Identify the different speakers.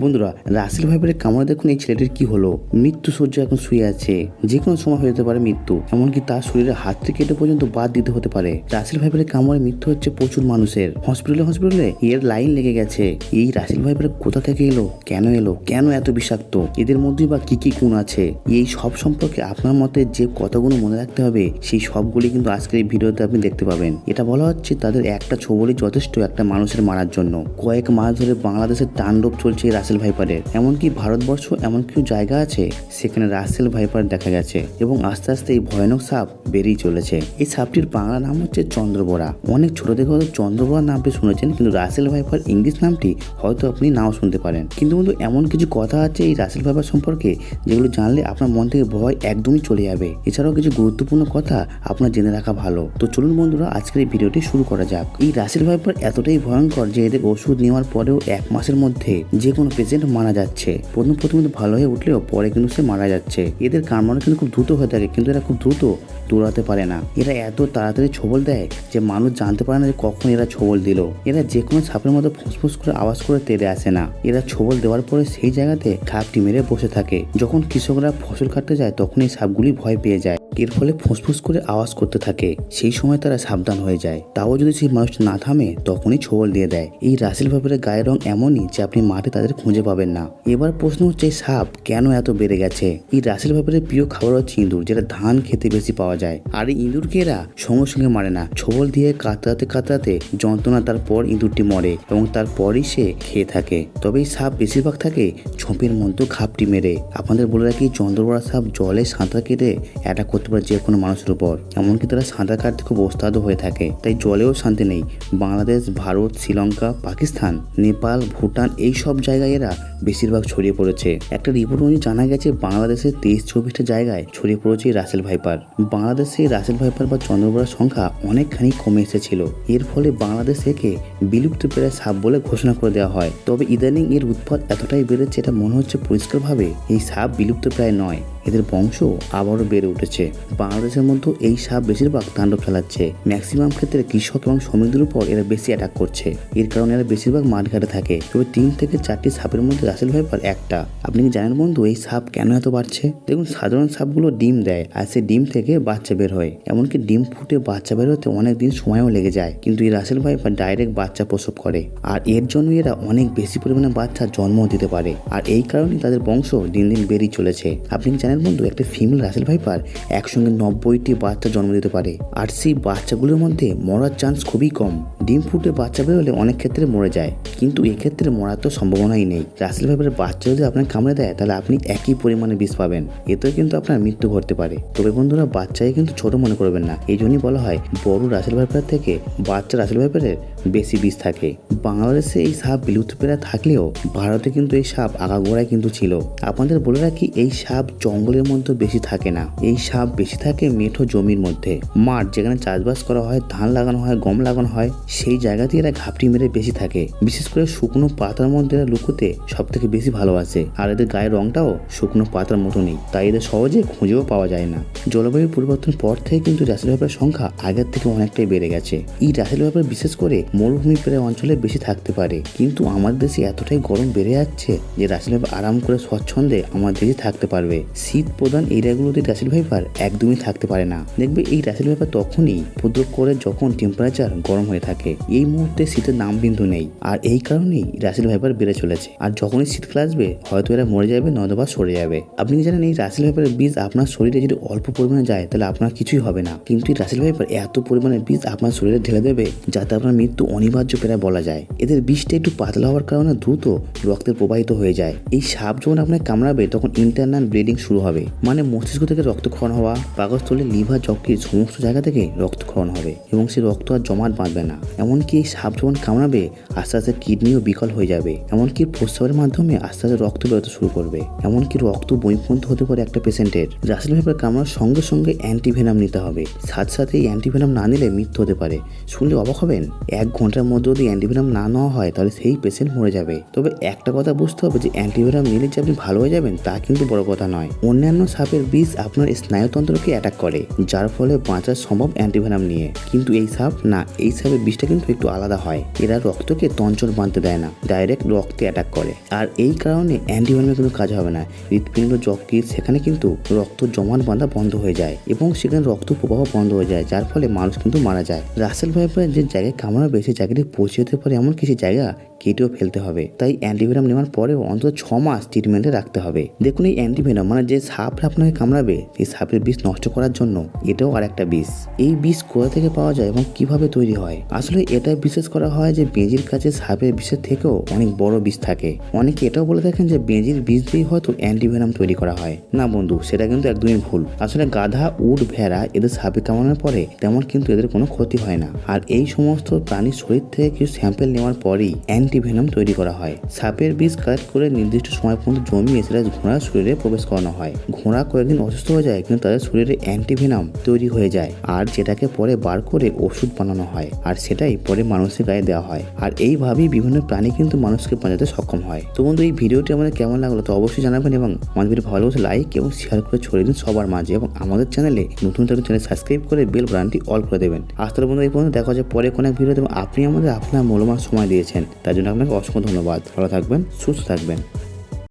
Speaker 1: বন্ধুরা, রাসেল ভাইপারের কামড়ে দেখুন এই ছেলেটির কি হলো? মৃত্যু সহ্য এখন শুয়ে আছে। যে কোনো সময় হয়ে যেতে পারে মৃত্যু, এমনকি তার শরীরে হাত থেকে কেটে পর্যন্ত বাদ দিতে হতে পারে। রাসেল ভাইবারের কামড়ে মৃত্যু হচ্ছে প্রচুর মানুষের। হসপিটালে হসপিটালে এর লাইন লেগে গেছে। এই রাসেল ভাইপার কোথা থেকে এলো? কেন এলো? কেন এত বিষাক্ত? এদের মধ্যে বা কি কি গুণ আছে? এই সব সম্পর্কে আপনার মতে যে কতগুলো মনে রাখতে হবে, সেই সবগুলি কিন্তু আজকের এই ভিডিওতে আপনি দেখতে পাবেন। এটা বলা হচ্ছে তাদের একটা ছবলই যথেষ্ট একটা মানুষের মারার জন্য। কয়েক মাস ধরে বাংলাদেশের তাণ্ডব চলছে রাসেল ভাইপারের। এমনকি ভারতবর্ষ এমন কিছু জায়গা আছে, সেখানে রাসেল ভাইপার দেখা গেছে এবং আস্তে আস্তে এই ভয়ানক সাপ বেরিয়ে চলেছে। এই সাপটির বাংলা নাম হচ্ছে চন্দ্রবোরা অনেক ছোট থেকে হয়তো চন্দ্রবোরা নামটি শুনেছেন, কিন্তু রাসেল ভাইপার ইংলিশ নামটি হয়তো আপনি নাও শুনতে পারেন। কিন্তু বন্ধু, এমন কিছু কথা আছে এই রাসেল ভাইপার সম্পর্কে যেগুলো জানলে আপনার মন থেকে ভয় একদমই চলে যাবে। এছাড়াও কিছু গুরুত্বপূর্ণ কথা আপনার জেনে রাখা ভালো। তো চলুন বন্ধুরা, আজকের এই ভিডিওটি শুরু করা যাক। এই রাসেল ভাইপার এতটাই ভয়ঙ্কর যে এদের ওষুধ নেওয়ার পরেও এক মাসের মধ্যে যে কোনো পেশেন্ট মারা যাচ্ছে। প্রথম প্রথমে ভালো হয়ে উঠলেও পরে কিন্তু সে মারা যাচ্ছে। এদের কামড়ানো কিন্তু খুব দ্রুত হয়ে থাকে, কিন্তু এরা খুব দ্রুত দৌড়াতে পারে না। এরা এত তাড়াতাড়ি ছবল দেয় যে মানুষ জানতে পারে না যে কখন এরা ছবল দিল। এরা যে কোনো সাপের মতো ফুসফুস করে আওয়াজ করে তেড়ে আসে না। এরা ছবল দেওয়ার পরে সেই জায়গাতে খাপটি মেরে বসে থাকে। যখন কৃষকরা ফসল কাটতে যায় তখন এই সাপগুলি ভয় পেয়ে যায়। এর ফলে ফুসফুস করে আওয়াজ করতে থাকে। সেই সময় তারা সাবধান হয়ে যায়। তাও যদি সেই মানুষটা না থামে, তখনই ছবল দিয়ে দেয়। এই রাসেল ভাইপারের গায়ের রং এমনই যে আপনি মাঠে তাদের খুঁজে পাবেন না। এবার প্রশ্ন হচ্ছে, সাপ কেন এত বেড়ে গেছে? এই রাসেল ভাইপারের প্রিয় খাবার হচ্ছে ইঁদুর, যেটা ধান খেতে বেশি পাওয়া যায়। আর এই ইঁদুরকে এরা সঙ্গে সঙ্গে মারে না। ছবল দিয়ে কাতরাতে কাতরাতে যন্ত্রণা তারপর ইঁদুরটি মরে এবং তারপরই সে খেয়ে থাকে। তবে এই সাপ বেশিরভাগ থাকে ঝোপের মধ্যে খাপটি মেরে। আপনাদের বলে রাখি, চন্দ্রবড়া সাপ জলে সাঁতার কেটে অ্যাটাক করতে পারে যে কোনো মানুষের উপর। এমনকি তারা সাঁতার কাটতে খুব ওস্তাদ হয়ে থাকে। তাই জলেও শান্তি নেই। বাংলাদেশ, ভারত, শ্রীলঙ্কা, পাকিস্তান, নেপাল, ভুটান এই সব জায়গায় এরা বেশিরভাগ ছড়িয়ে পড়েছে। একটা রিপোর্ট অনুযায়ী জানা গেছে, বাংলাদেশের তেইশ চব্বিশটা জায়গায় ছড়িয়ে পড়েছে রাসেল ভাইপার বাংলাদেশে রাসেল ভাইপার বা চন্দ্রবড়ার সংখ্যা অনেকখানি কমে এসেছিল। এর ফলে বাংলাদেশ থেকে বিলুপ্ত প্রায় সাপ বলে ঘোষণা করে দেওয়া হয়। তবে ইদানিং এর উৎপাদ এতটাই বেড়েছে, এটা মনে হচ্ছে পরিষ্কারভাবে এই সাপ বিলুপ্ত প্রায় নয়। এদের বংশ আবারও বেড়ে উঠেছে। বাংলাদেশের মধ্যে এই সাপ বেশিরভাগ তাণ্ডব চালাচ্ছে। ম্যাক্সিমাম ক্ষেত্রে কৃষক এবং শ্রমিকদের উপর এরা বেশি অ্যাটাক করছে। এর কারণে এরা বেশিরভাগ মাঠঘাটে থাকে। তবে তিন থেকে চারটি সাপের মধ্যে রাসেল ভাইপার একটা। আপনি কি জানেন বন্ধু, এই সাপ কেন এত বাড়ছে? দেখুন, সাধারণ সাপগুলো ডিম দেয় আর সেই ডিম থেকে বাচ্চা বের হয়। এমনকি ডিম ফুটে বাচ্চা বের হতে অনেক দিন সময়ও লেগে যায়। কিন্তু এই রাসেল ভাইপার ডাইরেক্ট বাচ্চা প্রসব করে। আর এর জন্য এরা অনেক বেশি পরিমাণে বাচ্চা জন্ম দিতে পারে। আর এই কারণে তাদের বংশ দিন দিন বেড়েই চলেছে। আপনি কি জানেন বন্ধু, একটা ফিমেল রাসেল ভাইপার একসঙ্গে নব্বইটি বাচ্চা জন্ম দিতে পারে। আর সেই বাচ্চাগুলোর মধ্যে মরার চান্স খুবই কম। ডিম ফুটে বাচ্চা বেরোলে অনেক ক্ষেত্রে মরে যায়। কিন্তু এক্ষেত্রে মরার তো সম্ভাবনাই নেই। রাসেল ভাইপারের বাচ্চা যদি আপনার কামড়ে দেয়, তাহলে আপনি একই পরিমাণে বিষ পাবেন। এতে কিন্তু আপনার মৃত্যু ঘটতে পারে। তবে বন্ধুরা, বাচ্চাকে কিন্তু ছোট মনে করবেন না। এই জন্যই বলা হয়, বড় রাসেল ভাইপার থেকে বাচ্চা রাসেল ভাইপারের বেশি বিষ থাকে। বাংলাদেশে এই সাপ বিলুপ্ত প্রায় থাকলেও ভারতে কিন্তু এই সাপ আগাগোড়ায় কিন্তু ছিল। আপনাদের বলে রাখি, এই সাপ জঙ্গলের মধ্যে বেশি থাকে না। এই সাপ বেশি থাকে মেঠো জমির মধ্যে। মাঠ যেখানে চাষবাস করা হয়, ধান লাগানো হয়, গম লাগানো হয় সেই জায়গাতে এরা ঘাপটি মেরে বেশি থাকে। বিশেষ করে শুকনো পাতার মধ্যে এরা লুকোতে সব থেকে বেশি ভালোবাসে। আর এদের গায়ের রংটাও শুকনো পাতার মতো নেই তাই এদের সহজে খুঁজেও পাওয়া যায় না। জলবায়ু পরিবর্তন পর থেকে কিন্তু রাসেল ভাইপারের সংখ্যা আগের থেকে অনেকটাই বেড়ে গেছে। এই রাসেল ভাইপার বিশেষ করে মরুভূমি প্রায় অঞ্চলে বেশি থাকতে পারে। কিন্তু আমার দেশে এতটাই গরম বেড়ে যাচ্ছে যে রাসেল ভাইপার আরাম করে স্বচ্ছন্দে আমার দেশে থাকতে পারবে। শীত প্রধান এরিয়াগুলোতে রাসেল ভাইপার একদমই থাকতে পারে না। দেখবে এই রাসেল ভাইপার তখনই উপদ্রব করে যখন টেম্পারেচার গরম হয়ে থাকে। এই মুহূর্তে শীতের নাম বিন্দু নেই। আর এই কারণেই রাসেল ভাইপার বেড়ে চলেছে। আর যখনই শীতকাল আসবে, হয়তো এরা মরে যাবে, নয়তোবা সরে যাবে। আপনি জানেন এই রাসেল ভাইপারের বীজ আপনার শরীরে যদি অল্প পরিমাণে যায়, তাহলে আপনার কিছুই হবে না। কিন্তু এই রাসেল ভাইপার এত পরিমাণে বীজ আপনার শরীরে ঢেলে দেবে, যাতে আপনার মৃত্যু অনিবার্য প্রায় বলা যায়। এদের বিষটা একটু পাতলা হওয়ার কারণে দ্রুত রক্তের প্রবাহিত হয়ে যায়। এই সাপ যখন আপনাকে কামড়াবে, তখন ইন্টারনাল ব্লিডিং শুরু হবে। মানে মস্তিষ্ক থেকে রক্তক্ষরণ হওয়া, পাকস্থলে, লিভার যকৃত সমস্ত জায়গা থেকে রক্তক্ষরণ হবে। এবং সেই রক্ত আর জমাট বাঁধবে না। এমনকি সাপ যখন কামড়াবে, আস্তে আস্তে কিডনিও বিকল হয়ে যাবে। এমনকি প্রস্রাবের মাধ্যমে আস্তে আস্তে রক্ত বেরোতে শুরু করবে। এমনকি রক্ত বইপন্ত হতে পারে একটা পেশেন্টের। রাসেল ভাইপার কামড়ার সঙ্গে সঙ্গে অ্যান্টিভেনাম নিতে হবে। সাথে সাথে অ্যান্টিভেনাম না নিলে মৃত্যু হতে পারে। শুনলে অবাক হবেন? এক ঘণ্টার মধ্যে যদি অ্যান্টিভেনাম না নেওয়া হয়, তাহলে সেই পেশেন্ট মরে যাবে। তবে একটা কথা বুঝতে হবে যে, অ্যান্টিভেনাম নিলে যে আপনি ভালো হয়ে যাবেন, তা কিন্তু বড় কথা নয়। অন্যান্য সাপের বিষ আপনার স্নায়ুতন্ত্রকে অ্যাটাক করে, যার ফলে বাঁচার সম্ভব অ্যান্টিভেনাম নিয়ে। কিন্তু এই সাপ না, এই সাপের বিষটা বিষটা কিন্তু একটু আলাদা হয়। এরা রক্তকে তঞ্চল বাঁধতে দেয় না ডাইরেক্ট রক্তে অ্যাটাক করে। আর এই কারণে অ্যান্টিভেনামের কোনো কাজ হবে না। হৃৎপিণ্ড যকৃত সেখানে কিন্তু রক্ত জমাট বাঁধা বন্ধ হয়ে যায় এবং সেখানে রক্ত প্রবাহ বন্ধ হয়ে যায়, যার ফলে মানুষ কিন্তু মারা যায়। রাসেল ভাইপার যে জায়গায় কামড়া বেশি, জায়গাটি পৌঁছে যেতে পারে এমন কিছু জায়গা কেটেও ফেলতে হবে। তাই অ্যান্টিভেনাম নেওয়ার পরেও অন্তত ছ মাস ট্রিটমেন্টে রাখতে হবে। দেখুন এই অ্যান্টিভেনাম মানে যে সাপ আপনাকে কামড়াবে সেই সাপের বিষ নষ্ট করার জন্য এটাও আর একটা বিষ। এই বিষ কোথা থেকে পাওয়া যায় এবং কীভাবে তৈরি হয়? আসলে এটা বিশেষ করা হয় যে বেজির কাছে সাপের বিষের থেকেও অনেক বড় বিষ থাকে। অনেকে এটাও বলে থাকেন যে বেজির বিষ দিয়েই হয়তো অ্যান্টিভেনাম তৈরি করা হয়। না বন্ধু, সেটা কিন্তু একদমই ভুল। আসলে গাধা, উট, ভেড়া এদের সাপে কামানোর পরে তেমন কিন্তু এদের কোনো ক্ষতি হয় না। আর এই সমস্ত প্রাণীর শরীর থেকে কিছু স্যাম্পেল নেওয়ার পরেই অ্যান্টিভেনাম তৈরি করা হয়। সাপের বিষ কালেক্ট করে নির্দিষ্ট সময় পর্যন্ত জমিয়ে সেটা ঘোড়ার শরীরে প্রবেশ করানো হয়। ঘোড়া কয়েকদিন অসুস্থ হয়ে যায়, কিন্তু তাদের শরীরে অ্যান্টিভেনাম তৈরি হয়ে যায় আর যেটাকে পরে বার করে ওষুধ বানানো হয় আর সেটাই পরে মানুষের গায়ে দেওয়া হয়। আর এইভাবেই বিভিন্ন প্রাণী কিন্তু মানুষকে বাঁচাতে সক্ষম হয়। তো বন্ধু, এই ভিডিওটি আমাদের কেমন লাগল তো অবশ্যই জানাবেন এবং আমাদের ভিডিও ভালো লাগলে লাইক এবং শেয়ার করে ছড়িয়ে দিন সবার মাঝে এবং আমাদের চ্যানেলে নতুন নতুন চ্যানেল সাবস্ক্রাইব করে বেল বাটনটি অল করে দেবেন। আজ তাহলে বন্ধু, এই পর্যন্ত দেখা হচ্ছে পরে কোনো এক ভিডিওতে এবং আপনি আমাদের আপনার মূল্যবান সময় দিয়েছেন। তার জন্য আপনাকে অসংখ্য ধন্যবাদ। ভালো থাকবেন সুস্থ থাকবেন।